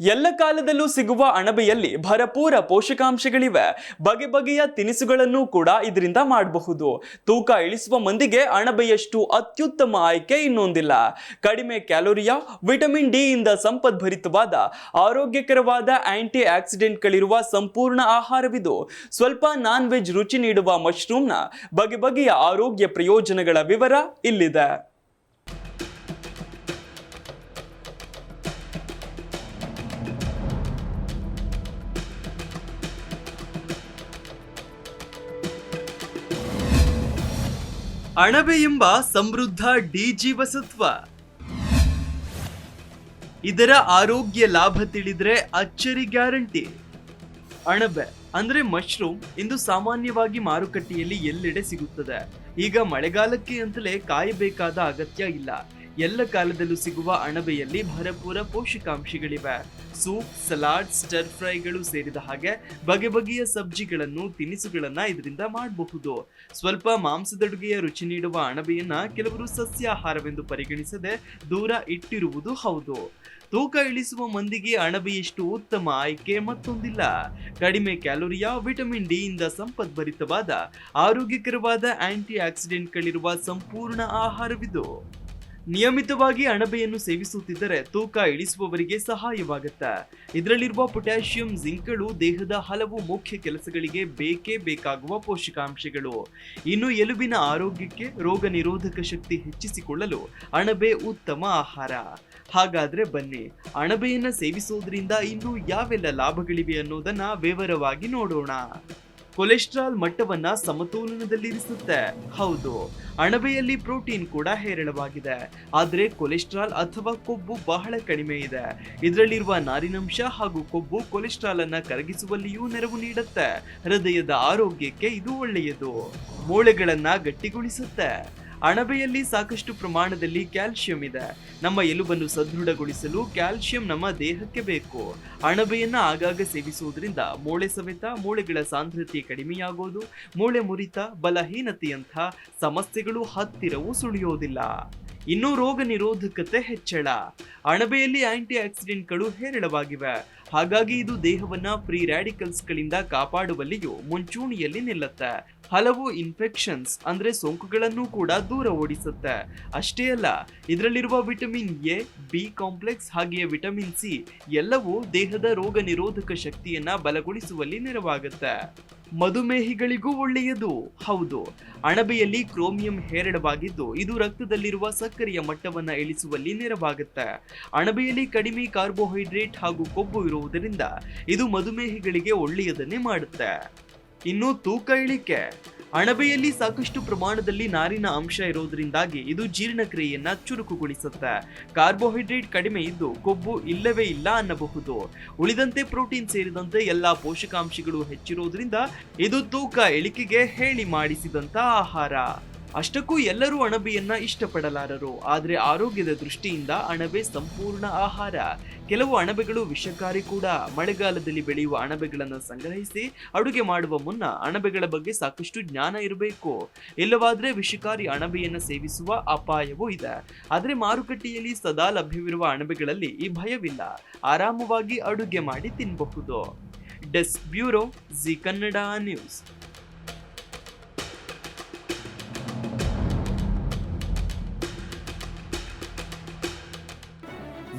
ಎಲ್ಲ ಕಾಲದಲ್ಲೂ ಸಿಗುವ ಅಣಬೆಯಲ್ಲಿ ಭರಪೂರ ಪೋಷಕಾಂಶಗಳಿವೆ. ಬಗೆ ಬಗೆಯ ತಿನಿಸುಗಳನ್ನು ಕೂಡ ಇದರಿಂದ ಮಾಡಬಹುದು. ತೂಕ ಇಳಿಸುವ ಮಂದಿಗೆ ಅಣಬೆಯಷ್ಟು ಅತ್ಯುತ್ತಮ ಆಯ್ಕೆ ಇನ್ನೊಂದಿಲ್ಲ. ಕಡಿಮೆ ಕ್ಯಾಲೋರಿಯ, ವಿಟಮಿನ್ ಡಿ ಇಂದ ಸಂಪದ್ಭರಿತವಾದ, ಆರೋಗ್ಯಕರವಾದ ಆಂಟಿ ಆಕ್ಸಿಡೆಂಟ್ಗಳಿರುವ ಸಂಪೂರ್ಣ ಆಹಾರವಿದು. ಸ್ವಲ್ಪ ನಾನ್ ವೆಜ್ ರುಚಿ ನೀಡುವ ಮಶ್ರೂಮ್ನ ಬಗೆ ಬಗೆಯ ಆರೋಗ್ಯ ಪ್ರಯೋಜನಗಳ ವಿವರ ಇಲ್ಲಿದೆ. ಅಣಬೆ ಎಂಬ ಸಮೃದ್ಧ ಡಿ ಜೀವಸತ್ವ ಇದರ ಆರೋಗ್ಯ ಲಾಭ ತಿಳಿದ್ರೆ ಅಚ್ಚರಿ ಗ್ಯಾರಂಟಿ. ಅಣಬೆ ಅಂದ್ರೆ ಮಶ್ರೂಮ್ ಇಂದು ಸಾಮಾನ್ಯವಾಗಿ ಮಾರುಕಟ್ಟೆಯಲ್ಲಿ ಎಲ್ಲೆಡೆ ಸಿಗುತ್ತದೆ. ಈಗ ಮಳೆಗಾಲಕ್ಕೆ ಅಂತಲೇ ಕಾಯಬೇಕಾದ ಅಗತ್ಯ ಇಲ್ಲ. ಎಲ್ಲ ಕಾಲದಲ್ಲೂ ಸಿಗುವ ಅಣಬೆಯಲ್ಲಿ ಭರಪೂರ ಪೋಷಕಾಂಶಗಳಿವೆ. ಸೂಪ್, ಸಲಾಡ್ ಸ್ಟರ್ ಫ್ರೈಗಳು ಸೇರಿದ ಹಾಗೆ ಬಗೆ ಬಗೆಯ ಸಬ್ಜಿಗಳನ್ನು, ತಿನಿಸುಗಳನ್ನ ಇದರಿಂದ ಮಾಡಬಹುದು. ಸ್ವಲ್ಪ ಮಾಂಸದಡುಗೆಯ ರುಚಿ ನೀಡುವ ಅಣಬೆಯನ್ನ ಕೆಲವರು ಸಸ್ಯಾಹಾರವೆಂದು ಪರಿಗಣಿಸದೆ ದೂರ ಇಟ್ಟಿರುವುದು ಹೌದು. ತೂಕ ಇಳಿಸುವ ಮಂದಿಗೆ ಅಣಬೆಯಷ್ಟು ಉತ್ತಮ ಆಯ್ಕೆ ಮತ್ತೊಂದಿಲ್ಲ. ಕಡಿಮೆ ಕ್ಯಾಲೋರಿಯ ವಿಟಮಿನ್ ಡಿ ಇಂದ ಸಂಪದ್ಭರಿತವಾದ, ಆರೋಗ್ಯಕರವಾದ ಆಂಟಿ ಆಕ್ಸಿಡೆಂಟ್ಗಳಿರುವ ಸಂಪೂರ್ಣ ಆಹಾರವಿದು. ನಿಯಮಿತವಾಗಿ ಅಣಬೆಯನ್ನು ಸೇವಿಸುತ್ತಿದ್ದರೆ ತೂಕ ಇಳಿಸುವವರಿಗೆ ಸಹಾಯವಾಗುತ್ತೆ? ಇದರಲ್ಲಿರುವ ಪೊಟ್ಯಾಷಿಯಂ ಜಿಂಕ್ಗಳು ದೇಹದ ಹಲವು ಮುಖ್ಯ ಕೆಲಸಗಳಿಗೆ ಬೇಕೇ ಬೇಕಾಗುವ ಪೋಷಕಾಂಶಗಳು. ಇನ್ನು ಎಲುಬಿನ ಆರೋಗ್ಯಕ್ಕೆ ರೋಗ ನಿರೋಧಕ ಶಕ್ತಿ ಹೆಚ್ಚಿಸಿಕೊಳ್ಳಲು ಅಣಬೆ ಉತ್ತಮ ಆಹಾರ. ಹಾಗಾದ್ರೆ ಬನ್ನಿ, ಅಣಬೆಯನ್ನು ಸೇವಿಸುವುದರಿಂದ ಇನ್ನು ಯಾವೆಲ್ಲ ಲಾಭಗಳಿವೆ ಅನ್ನೋದನ್ನ ವಿವರವಾಗಿ ನೋಡೋಣ. ಕೊಲೆಸ್ಟ್ರಾಲ್ ಮಟ್ಟವನ್ನ ಸಮತೋಲನದಲ್ಲಿರಿಸುತ್ತೆ. ಹೌದು, ಅಣಬೆಯಲ್ಲಿ ಪ್ರೋಟೀನ್ ಕೂಡ ಹೇರಳವಾಗಿದೆ. ಆದರೆ ಕೊಲೆಸ್ಟ್ರಾಲ್ ಅಥವಾ ಕೊಬ್ಬು ಬಹಳ ಕಡಿಮೆ ಇದೆ. ಇದರಲ್ಲಿರುವ ನಾರಿನಂಶ ಹಾಗೂ ಕೊಬ್ಬು ಕೊಲೆಸ್ಟ್ರಾಲ್ ಅನ್ನ ಕರಗಿಸುವಲ್ಲಿಯೂ ನೆರವು ನೀಡುತ್ತೆ. ಹೃದಯದ ಆರೋಗ್ಯಕ್ಕೆ ಇದು ಒಳ್ಳೆಯದು. ಮೂಳೆಗಳನ್ನ ಗಟ್ಟಿಗೊಳಿಸುತ್ತೆ. ಅಣಬೆಯಲ್ಲಿ ಸಾಕಷ್ಟು ಪ್ರಮಾಣದಲ್ಲಿ ಕ್ಯಾಲ್ಸಿಯಂ ಇದೆ. ನಮ್ಮ ಎಲುಬನ್ನು ಸದೃಢಗೊಳಿಸಲು ಕ್ಯಾಲ್ಸಿಯಂ ನಮ್ಮ ದೇಹಕ್ಕೆ ಬೇಕು. ಅಣಬೆಯನ್ನು ಆಗಾಗ ಸೇವಿಸುವುದರಿಂದ ಮೂಳೆ ಸವೆತ ಮೂಳೆಗಳ ಸಾಂದ್ರತೆ ಕಡಿಮೆಯಾಗೋದು, ಮೂಳೆ ಮುರಿತ, ಬಲಹೀನತೆಯಂಥ ಸಮಸ್ಯೆಗಳು ಹತ್ತಿರವೂ ಸುಳಿಯೋದಿಲ್ಲ. ಇನ್ನು ರೋಗ ನಿರೋಧಕತೆ ಹೆಚ್ಚಳ. ಅಣಬೆಯಲ್ಲಿ ಆಂಟಿ ಆಕ್ಸಿಡೆಂಟ್ಗಳು ಹೇರಳವಾಗಿವೆ. ಹಾಗಾಗಿ ಇದು ದೇಹವನ್ನ ಫ್ರೀ ರ್ಯಾಡಿಕಲ್ಸ್ಗಳಿಂದ ಕಾಪಾಡುವಲ್ಲಿಯೂ ಮುಂಚೂಣಿಯಲ್ಲಿ ನಿಲ್ಲುತ್ತೆ. ಹಲವು ಇನ್ಫೆಕ್ಷನ್ಸ್ ಅಂದ್ರೆ ಸೋಂಕುಗಳನ್ನು ಕೂಡ ದೂರ ಓಡಿಸುತ್ತೆ. ಅಷ್ಟೇ ಅಲ್ಲ, ಇದರಲ್ಲಿರುವ ವಿಟಮಿನ್ ಎ, ಬಿ ಕಾಂಪ್ಲೆಕ್ಸ್ ಹಾಗೆಯೇ ವಿಟಮಿನ್ ಸಿ ಎಲ್ಲವೂ ದೇಹದ ರೋಗ ನಿರೋಧಕ ಶಕ್ತಿಯನ್ನ ಬಲಗೊಳಿಸುವಲ್ಲಿ ನೆರವಾಗುತ್ತೆ. ಮಧುಮೇಹಿಗಳಿಗೂ ಒಳ್ಳೆಯದು. ಹೌದು. ಅಣಬೆಯಲ್ಲಿ ಕ್ರೋಮಿಯಂ ಹೇರಳವಾಗಿದ್ದು ಇದು ರಕ್ತದಲ್ಲಿರುವ ಸಕ್ಕರೆಯ ಮಟ್ಟವನ್ನು ಇಳಿಸುವಲ್ಲಿ ನೆರವಾಗುತ್ತೆ. ಅಣಬೆಯಲ್ಲಿ ಕಡಿಮೆ ಕಾರ್ಬೋಹೈಡ್ರೇಟ್ ಹಾಗೂ ಕೊಬ್ಬು ಇರುವುದರಿಂದ ಇದು ಮಧುಮೇಹಿಗಳಿಗೆ ಒಳ್ಳೆಯದನ್ನೇ ಮಾಡುತ್ತೆ. ಇನ್ನು ತೂಕ ಇಳಿಕೆ. ಅಣಬೆಯಲ್ಲಿ ಸಾಕಷ್ಟು ಪ್ರಮಾಣದಲ್ಲಿ ನಾರಿನ ಅಂಶ ಇರೋದ್ರಿಂದಾಗಿ ಇದು ಜೀರ್ಣಕ್ರಿಯೆಯನ್ನ ಚುರುಕುಗೊಳಿಸುತ್ತೆ. ಕಾರ್ಬೋಹೈಡ್ರೇಟ್ ಕಡಿಮೆ ಇದ್ದು ಕೊಬ್ಬು ಇಲ್ಲವೇ ಇಲ್ಲ ಅನ್ನಬಹುದು. ಉಳಿದಂತೆ ಪ್ರೋಟೀನ್ ಸೇರಿದಂತೆ ಎಲ್ಲಾ ಪೋಷಕಾಂಶಗಳು ಹೆಚ್ಚಿರೋದ್ರಿಂದ ಇದು ತೂಕ ಇಳಿಕೆಗೆ ಹೇಳಿ ಮಾಡಿಸಿದಂತ ಆಹಾರ. ಅಷ್ಟಕ್ಕೂ ಎಲ್ಲರೂ ಅಣಬೆಯನ್ನ ಇಷ್ಟಪಡಲಾರರು. ಆದರೆ ಆರೋಗ್ಯದ ದೃಷ್ಟಿಯಿಂದ ಅಣಬೆ ಸಂಪೂರ್ಣ ಆಹಾರ. ಕೆಲವು ಅಣಬೆಗಳು ವಿಷಕಾರಿ ಕೂಡ. ಮಳೆಗಾಲದಲ್ಲಿ ಬೆಳೆಯುವ ಅಣಬೆಗಳನ್ನು ಸಂಗ್ರಹಿಸಿ ಅಡುಗೆ ಮಾಡುವ ಮುನ್ನ ಅಣಬೆಗಳ ಬಗ್ಗೆ ಸಾಕಷ್ಟು ಜ್ಞಾನ ಇರಬೇಕು. ಇಲ್ಲವಾದರೆ ವಿಷಕಾರಿ ಅಣಬೆಯನ್ನು ಸೇವಿಸುವ ಅಪಾಯವೂ ಇದೆ. ಆದರೆ ಮಾರುಕಟ್ಟೆಯಲ್ಲಿ ಸದಾ ಲಭ್ಯವಿರುವ ಅಣಬೆಗಳಲ್ಲಿ ಈ ಭಯವಿಲ್ಲ. ಆರಾಮವಾಗಿ ಅಡುಗೆ ಮಾಡಿ ತಿನ್ನಬಹುದು desk bureau Zee Kannada news.